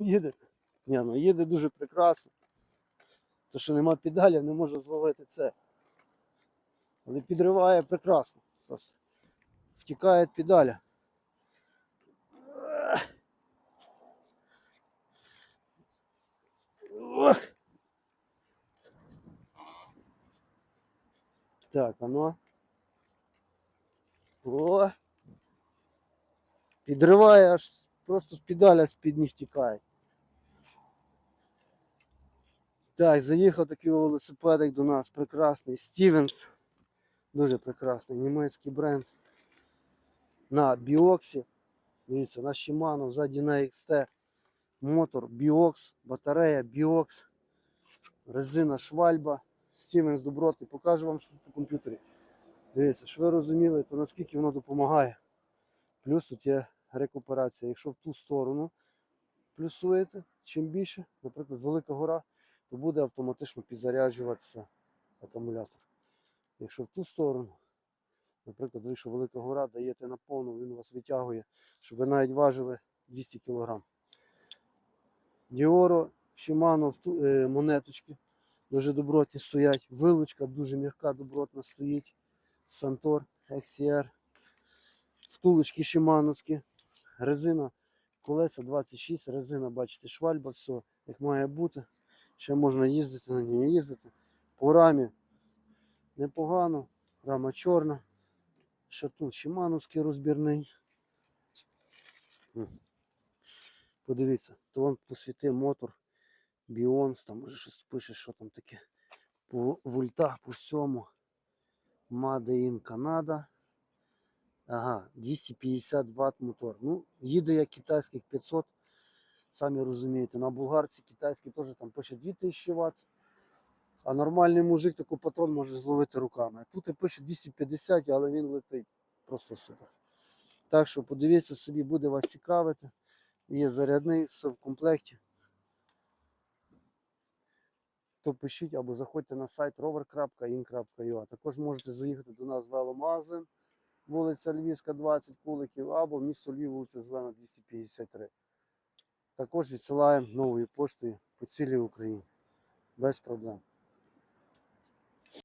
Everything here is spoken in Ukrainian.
Їде. Ні, ну їде дуже прекрасно. То, що нема педалів, не може зловити це. Але підриває прекрасно. Просто втікає від педаля. Ох. Так, оно. О. Підриває аж просто з педаля з-під них тікає. Так, заїхав такий велосипедик до нас прекрасний. Стівенс. Дуже прекрасний німецький бренд. На біоксі. Дивіться, на Shimano, ззаді на XT. Мотор Biox, батарея Biox, резина Швальба, Стівенс добротний. Покажу вам що тут по комп'ютері. Дивіться, що ви розуміли, то наскільки воно допомагає. Плюс тут є рекуперація. Якщо в ту сторону плюсуєте, чим більше, наприклад, велика гора, то буде автоматично підзаряджуватися акумулятор. Якщо в ту сторону, наприклад, вийшов велика гора, даєте на повну, він вас витягує, щоб ви навіть важили 200 кг. Діоро, вту- е, монеточки дуже добротні стоять. Вилучка дуже м'яка, добротна стоїть. Сантор, XCR. Втулочки шимановські. Резина, колеса 26, резина, бачите, швальба, все як має бути. Ще можна їздити на ній їздити. По рамі непогано. Рама чорна. Ще тут шимановський розбірний. Подивіться, то вон посвіти мотор. Біонс, там може щось пише, що там таке. По вольтах, по всьому. In Canada. Ага, 250 Вт мотор. Ну, їде як китайських 500. Самі розумієте, на булгарці китайський теж там пише 2000 Вт. А нормальний мужик таку патрон може зловити руками. Тут і пише 250, але він летить просто супер. Так що подивіться собі, буде вас цікавити. Є зарядний, все в комплекті. То пишіть або заходьте на сайт rover.in.ua. Також можете заїхати до нас в веломагазин, вулиця Львівська, 20 куликів, або місто Львів, вулиця Зелена, 253. Також відсилаємо новою поштою по цілій Україні. Без проблем.